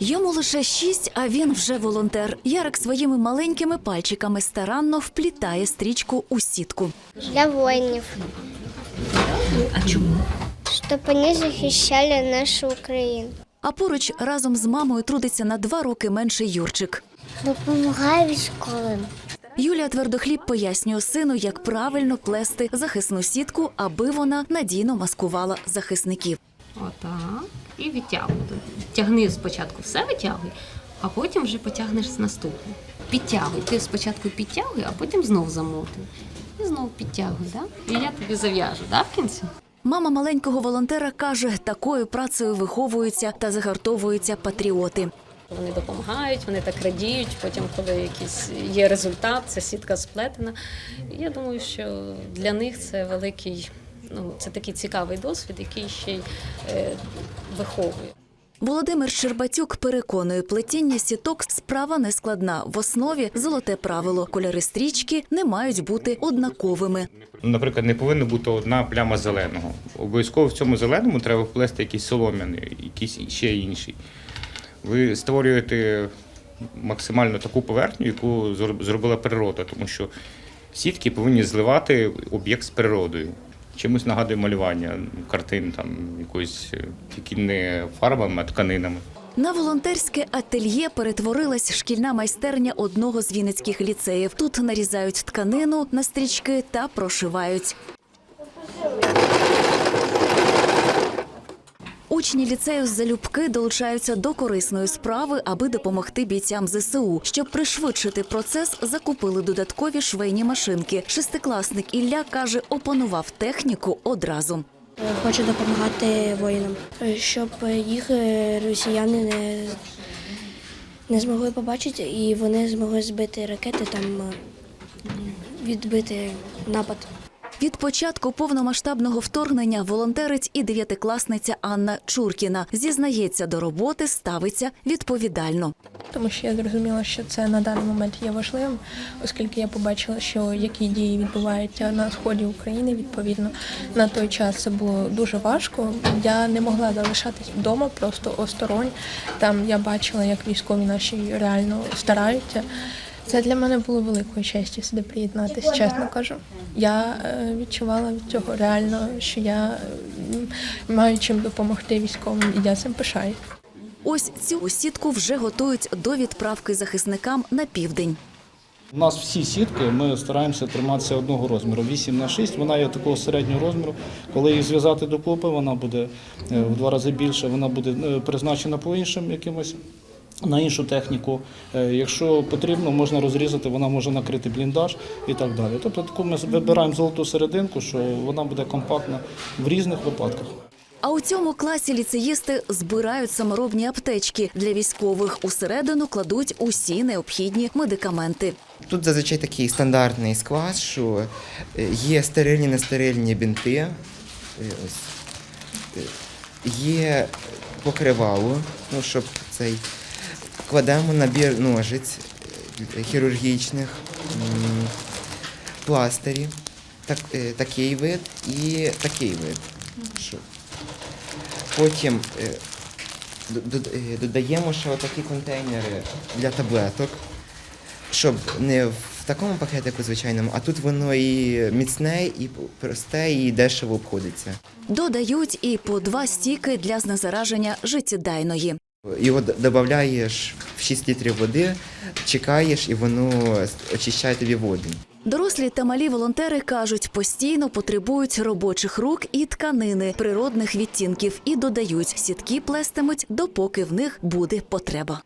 Йому лише шість, а він вже волонтер. Ярик своїми маленькими пальчиками старанно вплітає стрічку у сітку. Для воїнів, А чому? щоб вони захищали нашу Україну. А поруч разом з мамою трудиться на два роки менший Юрчик. Допомагає військовим. Юлія Твердохліб пояснює сину, як правильно плести захисну сітку, аби вона надійно маскувала захисників. Отак. І відтягуй. Тягни спочатку все витягуй, а потім вже потягнеш з наступне. Підтягуй. Ти спочатку підтягуй, а потім знов замотуй. І знов підтягуй, да? І я тобі зав'яжу, да, в кінці? Мама маленького волонтера каже, такою працею виховуються та загартовуються патріоти. Вони допомагають, вони так радіють. Потім, коли якийсь є результат, ця сітка сплетена. Я думаю, що для них це великий, ну це такий цікавий досвід, який ще й е, виховує. Володимир Щербатюк переконує, плетіння сіток справа не складна. В основі золоте правило. Кольори стрічки не мають бути однаковими. Ну, Наприклад, не повинна бути одна пляма зеленого. Обов'язково в цьому зеленому треба вплести якийсь солом'яний, якийсь ще інший. Ви створюєте максимально таку поверхню, яку зроб- зробила природа, тому що сітки повинні зливати об'єкт з природою. Чимось нагадує малювання картин, там якоюсь е, тільки не фарбами, а тканинами. На волонтерське ательє перетворилась шкільна майстерня одного з вінницьких ліцеїв. Тут нарізають тканину на стрічки та прошивають. Учні ліцею з залюбки долучаються до корисної справи, аби допомогти бійцям ЗСУ. Щоб пришвидшити процес, закупили додаткові швейні машинки. Шестикласник Ілля каже, опанував техніку одразу. Хочу допомагати воїнам, щоб їх е, росіяни не, не змогли побачити і вони змогли збити ракети, там е, відбити напад. Від початку повномасштабного вторгнення волонтерить і дев'ятикласниця Анна Чуркіна. Зізнається, до роботи ставиться відповідально. тому що я зрозуміла, що це на даний момент є важливим, оскільки я побачила, що які дії відбуваються на сході України. Відповідно, на той час це було дуже важко. Я не могла залишатись вдома, просто осторонь. Там я бачила, як військові наші реально стараються. Це для мене було великою честю сюди приєднатися, чесно кажу. Я е, відчувала від цього реально, що я маю чим допомогти військовим, і я цим пишаюсь. Ось цю сітку вже готують до відправки захисникам на південь. У нас всі сітки, ми стараємося триматися одного розміру. 8 на 6, вона є такого середнього розміру. Коли її зв'язати докупи, вона буде е, в два рази більше, вона буде е, призначена по іншим якимось. На іншу техніку, Е, якщо потрібно, можна розрізати, вона може накрити бліндаж і так далі. Тобто таку ми вибираємо золоту серединку, що вона буде компактна в різних випадках. А у цьому класі ліцеїсти збирають саморобні аптечки для військових. Усередину кладуть усі необхідні медикаменти. Тут зазвичай такий стандартний склад, що е, є стерильні, нестерильні бінти, е, ось, є покривало, ну, щоб цей. Кладемо набір ножиць е, хірургічних, м, пластирі, так, е, такий вид і такий вид. Потім е, додаємо ще отакі контейнери для таблеток щоб не в такому пакетику звичайному, а тут воно і міцне, і просте, і дешево обходиться. Додають і по два стіки для знезараження життєдайної. Його додаєш в 6 літрів води, чекаєш, і воно очищає тобі воду. Дорослі та малі волонтери кажуть, постійно потребують робочих рук і тканини природних відтінків і додають, сітки плестимуть, допоки в них буде потреба.